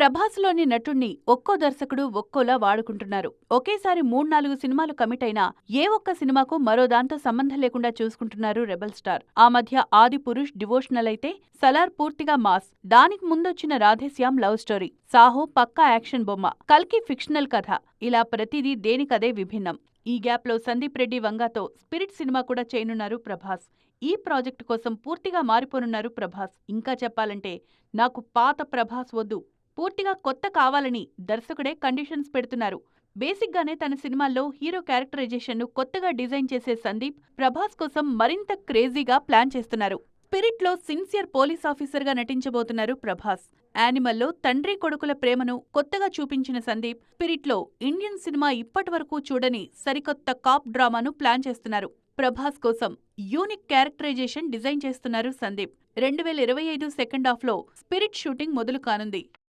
ప్రభాస్లోని నటుణ్ణి ఒక్కో దర్శకుడు ఒక్కోలా వాడుకుంటున్నారు. ఒకేసారి మూడు నాలుగు సినిమాలు కమిట్ అయినా ఏ ఒక్క సినిమాకు మరో దాంతో సంబంధం లేకుండా చూసుకుంటున్నారు రెబల్ స్టార్. ఆ మధ్య ఆది పురుష్ డివోషనల్ అయితే సలార్ పూర్తిగా మాస్. దానికి ముందొచ్చిన రాధేశ్యామ్ లవ్ స్టోరీ. సాహో పక్కా యాక్షన్ బొమ్మ. కల్కి ఫిక్షనల్ కథ. ఇలా ప్రతిదీ దేనికదే విభిన్నం. ఈ గ్యాప్లో సందీప్ రెడ్డి వంగాతో స్పిరిట్ సినిమా కూడా చేయనున్నారు ప్రభాస్. ఈ ప్రాజెక్టు కోసం పూర్తిగా మారిపోనున్నారు ప్రభాస్. ఇంకా చెప్పాలంటే నాకు పాత ప్రభాస్ వద్దు. పూర్తిగా కొత్త కావాలని దర్శకుడే కండిషన్స్ పెడుతున్నారు. బేసిక్గానే తన సినిమాల్లో హీరో క్యారెక్టరైజేషన్ను కొత్తగా డిజైన్ చేసే సందీప్ ప్రభాస్ కోసం మరింత క్రేజీగా ప్లాన్ చేస్తున్నారు. స్పిరిట్లో సిన్సియర్ పోలీస్ ఆఫీసర్గా నటించబోతున్నారు ప్రభాస్. యానిమల్లో తండ్రి కొడుకుల ప్రేమను కొత్తగా చూపించిన సందీప్ స్పిరిట్లో ఇండియన్ సినిమా ఇప్పటివరకు చూడని సరికొత్త కాప్ డ్రామాను ప్లాన్ చేస్తున్నారు. ప్రభాస్ కోసం యూనిక్ క్యారెక్టరైజేషన్ డిజైన్ చేస్తున్నారు సందీప్. రెండు వేల ఇరవై ఐదు సెకండ్ హాఫ్లో స్పిరిట్ షూటింగ్ మొదలు కానుంది.